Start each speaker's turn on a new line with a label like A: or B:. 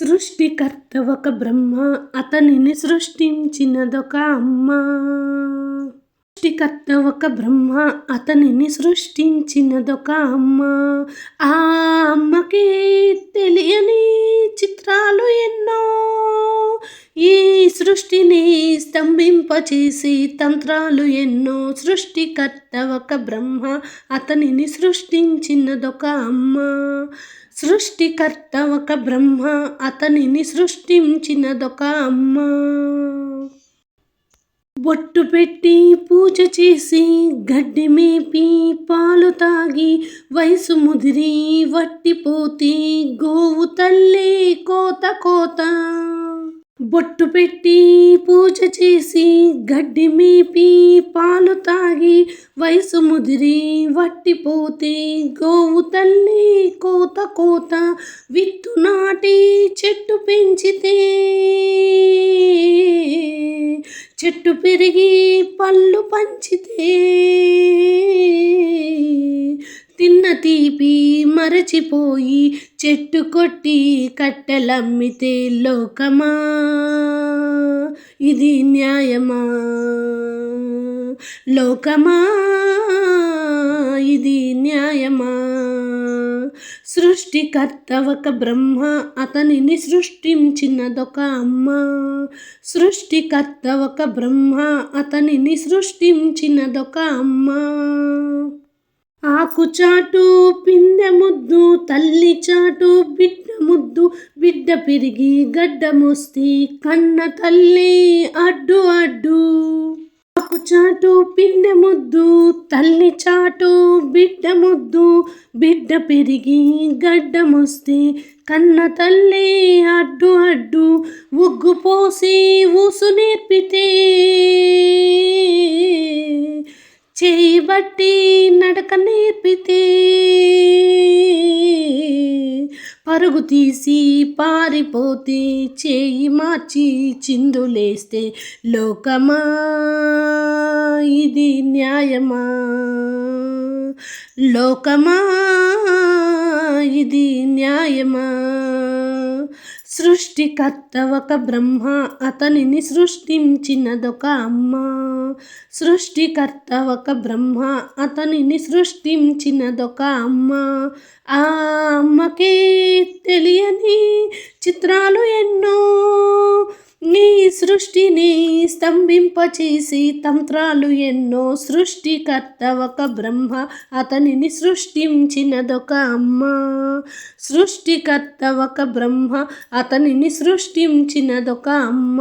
A: సృష్టికర్త ఒక బ్రహ్మ అతనిని సృష్టించినదొక అమ్మ. సృష్టికర్త ఒక బ్రహ్మ అతనిని సృష్టించినదొక అమ్మ. ఆ అమ్మకి తెలియని చిత్రాలు ఎన్నో. ఈ సృష్టిని స్తంభింపచేసి తంత్రాలు ఎన్నో సృష్టికర్త ఒక బ్రహ్మ అతనిని సృష్టించినదొక అమ్మ. సృష్టికర్త ఒక బ్రహ్మ అతనిని సృష్టించినదొక అమ్మ. బొట్టు పెట్టి పూజ చేసి గడ్డి మేపి పాలు తాగి వయసు ముదిరి వట్టిపోతే గోవు తల్లి కోత కోత. బొట్టు పెట్టి పూజ చేసి గడ్డి మేపి పాలు తాగి వయసు ముదిరి వట్టిపోతే గోవు తల్లి కోత కోత విత్తు నాటి చెట్టు పెంచితే. చెట్టు పెరిగి పళ్ళు పంచితే. మరచిపోయి చెట్టు కొట్టి కట్టెలమ్మితే లోకమా? ఇది న్యాయమా? లోకమా? ఇది న్యాయమా? సృష్టికర్త ఒక బ్రహ్మ అతనిని సృష్టించినదొక అమ్మ. సృష్టికర్త ఒక బ్రహ్మ అతనిని సృష్టించినదొక అమ్మ. ఆకు చాటు పిందె ముద్దు తల్లి చాటు బిడ్డ ముద్దు బిడ్డ పెరిగి గడ్డ మోస్తి కన్న తల్లి అడ్డు అడ్డు. ఆకు చాటు ముద్దు తల్లి చాటు బిడ్డ ముద్దు బిడ్డ పెరిగి గడ్డ మోస్తి కన్న తల్లి అడ్డు అడ్డు. ఉగ్గు పోసి ఊసు నేర్పితే చేయి బట్టి నడక నేర్పితే పరుగు తీసి పారిపోతే చేయి మార్చి చిందులేస్తే లోకమా? ఇది న్యాయమా? లోకమా? ఇది న్యాయమా? సృష్టికర్త ఒక బ్రహ్మ అతనిని సృష్టించినదొక అమ్మ. సృష్టికర్త ఒక బ్రహ్మ అతనిని సృష్టించినదొక అమ్మ. ఆ అమ్మకే తెలియని చిత్రాలు ఎన్నో నీ సృష్టిని స్తంభింపచేసి తంత్రాలు ఎన్నో సృష్టికర్త ఒక బ్రహ్మ అతనిని సృష్టించినదొక అమ్మ. సృష్టికర్త ఒక బ్రహ్మ అతనిని సృష్టించినదొక అమ్మ.